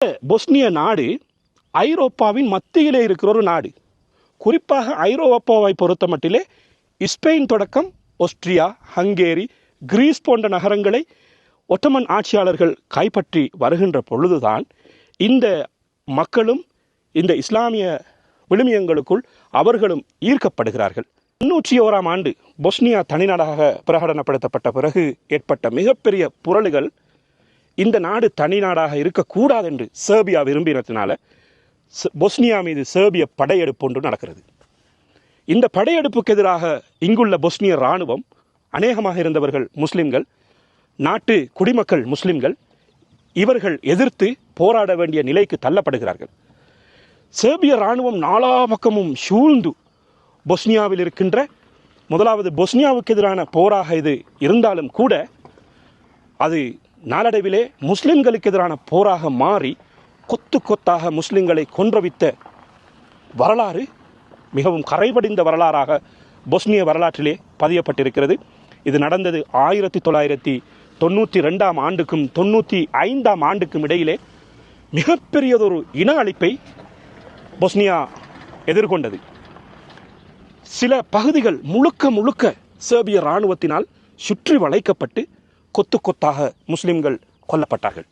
பொஸ்னிய நாடு ஐரோப்பாவின் மத்தியிலே இருக்கிற ஒரு நாடு. குறிப்பாக ஐரோப்பாவை பொறுத்த மட்டிலே ஸ்பெயின் தொடக்கம் ஆஸ்ட்ரியா ஹங்கேரி கிரீஸ் போன்ற நகரங்களை ஒட்டமன் ஆட்சியாளர்கள் கைப்பற்றி வருகின்ற பொழுதுதான் இந்த மக்களும் இந்த இஸ்லாமிய விழுமியங்களுக்குள் அவர்களும் ஈர்க்கப்படுகிறார்கள். முன்னூற்றி ஓராம் ஆண்டு பொஸ்னியா தனிநாடாக பிரகடனப்படுத்தப்பட்ட பிறகு ஏற்பட்ட மிகப்பெரிய புரளுகள் இந்த நாடு தனிநாடாக இருக்கக்கூடாது என்று சேர்பியா விரும்பினத்தினால ச- பொஸ்னியா மீது சேர்பிய படையெடுப்பு ஒன்று நடக்கிறது. இந்த படையெடுப்புக்கு எதிராக இங்குள்ள பொஸ்னிய இராணுவம் அநேகமாக இருந்தவர்கள் முஸ்லிம்கள் நாட்டு குடிமக்கள் முஸ்லிம்கள் இவர்கள் எதிர்த்து போராட வேண்டிய நிலைக்கு தள்ளப்படுகிறார்கள். சேர்பிய இராணுவம் நாலா பக்கமும் சூழ்ந்து பொஸ்னியாவில் இருக்கின்ற முதலாவது பொஸ்னியாவுக்கு எதிரான போராக இது இருந்தாலும் கூட அது நாளடைவிலே முஸ்லிம்களுக்கு எதிரான போராக மாறி கொத்து கொத்தாக முஸ்லிம்களை கொன்றவித்த வரலாறு மிகவும் கரைபடிந்த வரலாறாக பொஸ்னிய வரலாற்றிலே பதியப்பட்டிருக்கிறது. இது நடந்தது ஆயிரத்தி தொள்ளாயிரத்தி தொண்ணூற்றி ரெண்டாம் ஆண்டுக்கும் தொண்ணூற்றி ஐந்தாம் ஆண்டுக்கும் இடையிலே மிகப்பெரியதொரு இன அழிப்பை பொஸ்னியா எதிர்கொண்டது. சில பகுதிகள் முழுக்க முழுக்க சேர்பிய இராணுவத்தினால் சுற்றி வளைக்கப்பட்டு கொத்து கொத்தாக முஸ்லிம்கள் கொல்லப்பட்டார்கள்.